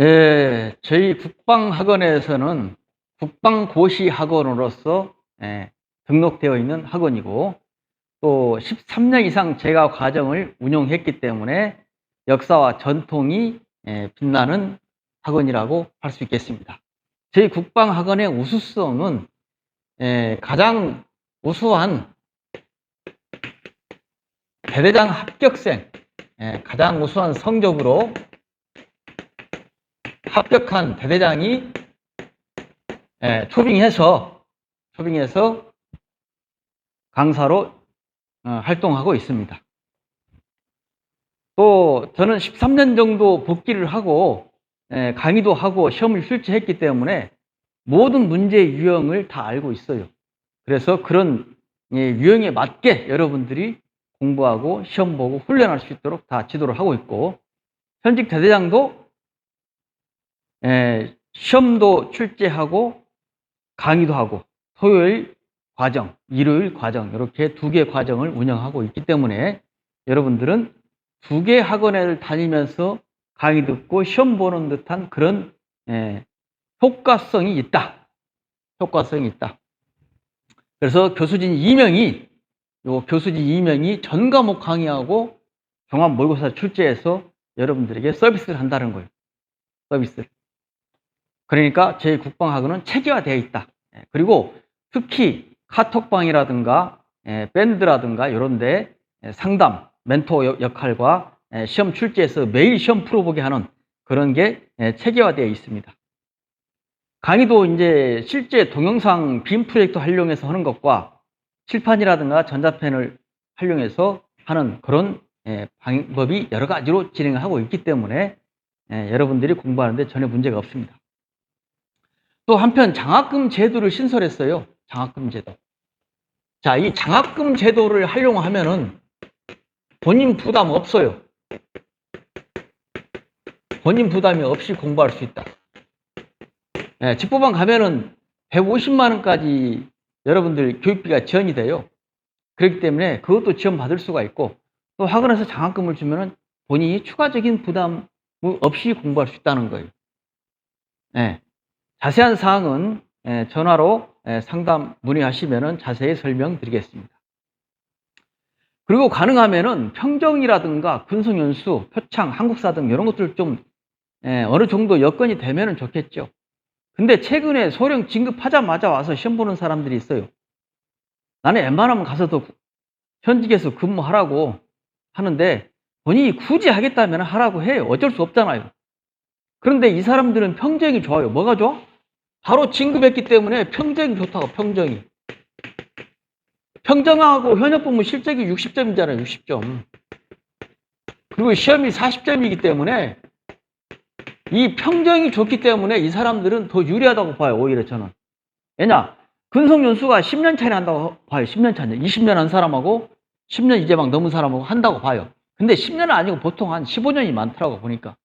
예, 저희 국방학원에서는 국방고시 학원으로서 예, 등록되어 있는 학원이고 또 13년 이상 제가 과정을 운영했기 때문에 역사와 전통이 예, 빛나는 학원이라고 할 수 있겠습니다. 저희 국방학원의 우수성은 예, 가장 우수한 대대장 합격생, 예, 가장 우수한 성적으로 합격한 대대장이 예, 초빙해서 초빙해서 강사로 어, 활동하고 있습니다. 또 저는 13년 정도 복귀를 하고 예, 강의도 하고 시험을 실제했기 때문에 모든 문제의 유형을 다 알고 있어요. 그래서 그런 예, 유형에 맞게 여러분들이 공부하고 시험 보고 훈련할 수 있도록 다 지도를 하고 있고 현직 대대장도 예, 시험도 출제하고 강의도 하고 토요일 과정, 일요일 과정 이렇게 두 개 과정을 운영하고 있기 때문에 여러분들은 두 개 학원을 다니면서 강의 듣고 시험 보는 듯한 그런 예, 효과성이 있다. 효과성이 있다. 그래서 교수진 2명이 요 교수진 2명이 전 과목 강의하고 종합 모의고사 출제해서 여러분들에게 서비스를 한다는 거예요. 서비스를. 그러니까 저희 국방학원은 체계화되어 있다. 예, 그리고 특히 카톡방이라든가 예, 밴드라든가 이런데 예, 상담, 멘토 역- 역할과 예, 시험 출제에서 매일 시험 풀어보게 하는 그런 게 예, 체계화되어 있습니다. 강의도 이제 실제 동영상 빔 프로젝트 활용해서 하는 것과 칠판이라든가 전자펜을 활용해서 하는 그런 예, 방법이 여러 가지로 진행을 하고 있기 때문에 예, 여러분들이 공부하는데 전혀 문제가 없습니다. 또 한편 장학금 제도를 신설했어요. 장학금 제도. 자, 이 장학금 제도를 활용하면은 본인 부담 없어요. 본인 부담이 없이 공부할 수 있다. 예, 집보방 가면은 150만 원까지 여러분들 교육비가 지원이 돼요. 그렇기 때문에 그것도 지원 받을 수가 있고 또 학원에서 장학금을 주면은 본인이 추가적인 부담 없이 공부할 수 있다는 거예요. 예. 자세한 사항은 예, 전화로 예, 상담 문의하시면 자세히 설명드리겠습니다. 그리고 가능하면은 평정이라든가 군성연수, 표창, 한국사 등 이런 것들 좀 예, 어느 정도 여건이 되면은 좋겠죠. 근데 최근에 소령 진급하자마자 와서 시험 보는 사람들이 있어요. 나는 웬만하면 가서도 현직에서 근무하라고 하는데 본인이 굳이 하겠다면 하라고 해요. 어쩔 수 없잖아요. 그런데 이 사람들은 평정이 좋아요. 뭐가 좋아? 바로 진급했기 때문에 평정이 좋다고 평정이. 평정하고 현역 부문 실적이 60점이잖아요. 60점. 그리고 시험이 40점이기 때문에 이 평정이 좋기 때문에 이 사람들은 더 유리하다고 봐요. 오히려 저는. 왜냐? 근성연수가 10년 차이 난다고 봐요. 10년 차이. 20년 한 사람하고 10년 이제 막 넘은 사람하고 한다고 봐요. 근데 10년은 아니고 보통 한 15년이 많더라고 보니까.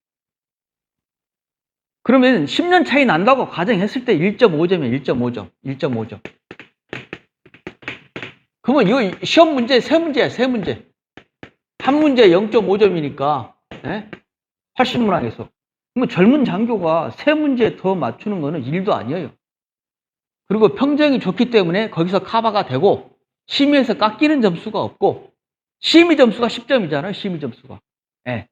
그러면 10년 차이 난다고 가정했을 때 1.5점이에요. 1.5점. 1.5점. 그러면 이거 시험 문제 세 문제야. 세 문제. 한 문제 0.5점이니까 80문항에서. 그러면 젊은 장교가 세 문제 더 맞추는 거는 일도 아니에요. 그리고 평정이 좋기 때문에 거기서 카바가 되고 심의에서 깎이는 점수가 없고 심의 점수가 10점이잖아요. 심의 점수가. 예.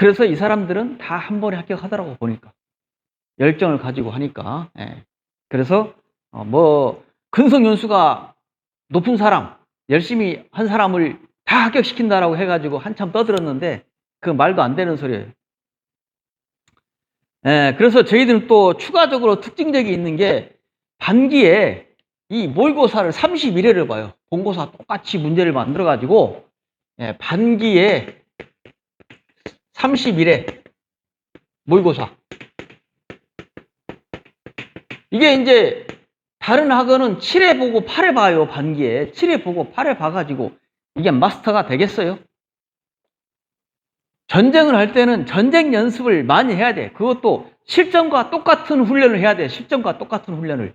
그래서 이 사람들은 다 한 번에 합격하더라고 보니까 열정을 가지고 하니까. 예. 그래서 어, 뭐 근성 연수가 높은 사람, 열심히 한 사람을 다 합격시킨다라고 해가지고 한참 떠들었는데 그 말도 안 되는 소리예요. 예, 그래서 저희들은 또 추가적으로 특징적이 있는 게 반기에 이 모의고사를 31회를 봐요. 본고사 똑같이 문제를 만들어가지고 예, 반기에 31회 모의고사. 이게 이제 다른 학원은 7회 보고 8회 봐요. 반기에 7회 보고 8회 봐가지고 이게 마스터가 되겠어요? 전쟁을 할 때는 전쟁 연습을 많이 해야 돼. 그것도 실전과 똑같은 훈련을 해야 돼. 실전과 똑같은 훈련을.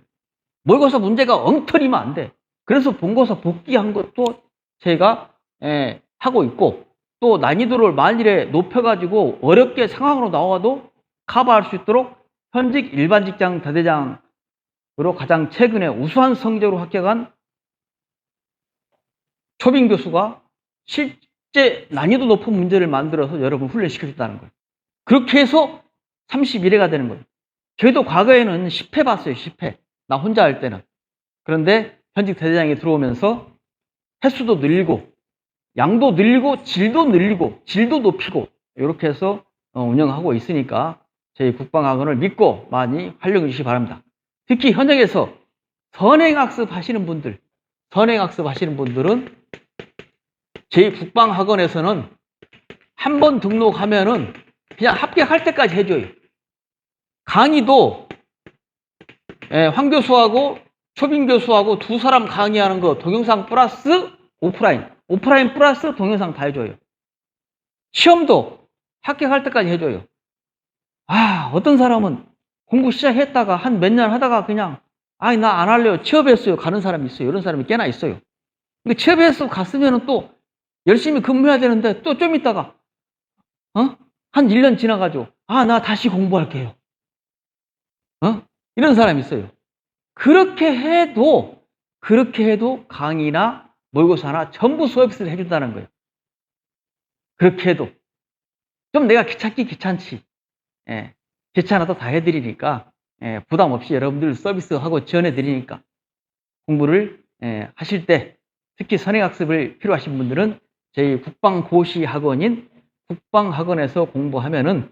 모의고사 문제가 엉터리면 안 돼. 그래서 본고사 복귀한 것도 제가 예, 하고 있고 또 난이도를 만일에 높여가지고 어렵게 상황으로 나와도 커버할 수 있도록 현직 일반 직장 대대장으로 가장 최근에 우수한 성적으로 합격한 초빙 교수가 실제 난이도 높은 문제를 만들어서 여러분 훈련시켜줬다는 거예요. 그렇게 해서 31회가 되는 거예요. 저희도 과거에는 10회 봤어요, 10회. 나 혼자 할 때는. 그런데 현직 대대장이 들어오면서 횟수도 늘리고, 양도 늘리고, 질도 늘리고, 질도 높이고, 이렇게 해서 어, 운영하고 있으니까 저희 국방학원을 믿고 많이 활용해 주시기 바랍니다. 특히 현역에서 선행학습 하시는 분들, 선행학습 하시는 분들은 저희 국방학원에서는 한 번 등록하면은 그냥 합격할 때까지 해줘요. 강의도 예, 황 교수하고 초빈 교수하고 두 사람 강의하는 거 동영상 플러스 오프라인, 오프라인 플러스 동영상 다 해줘요. 시험도 합격할 때까지 해줘요. 아, 어떤 사람은 공부 시작했다가 한 몇 년 하다가 그냥 아니 나 안 할래요. 취업했어요. 가는 사람이 있어요. 이런 사람이 꽤나 있어요. 근데 취업해서 갔으면은 또 열심히 근무해야 되는데 또 좀 있다가 어? 한 1년 지나가지고 아, 나 다시 공부할게요. 어? 이런 사람이 있어요. 그렇게 해도 그렇게 해도 강의나 모의고사나 전부 서비스를 해준다는 거예요. 그렇게 해도 좀 내가 귀찮기 귀찮지. 예, 귀찮아도 다 해드리니까 예, 부담 없이 여러분들 서비스하고 지원해드리니까 공부를 예, 하실 때 특히 선행학습을 필요하신 분들은 저희 국방고시학원인 국방학원에서 공부하면은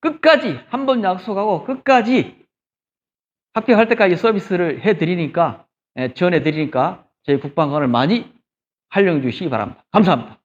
끝까지 한 번 약속하고 끝까지 합격할 때까지 서비스를 해드리니까 예, 지원해드리니까 저희 국방학원을 많이 활용해 주시기 바랍니다. 감사합니다.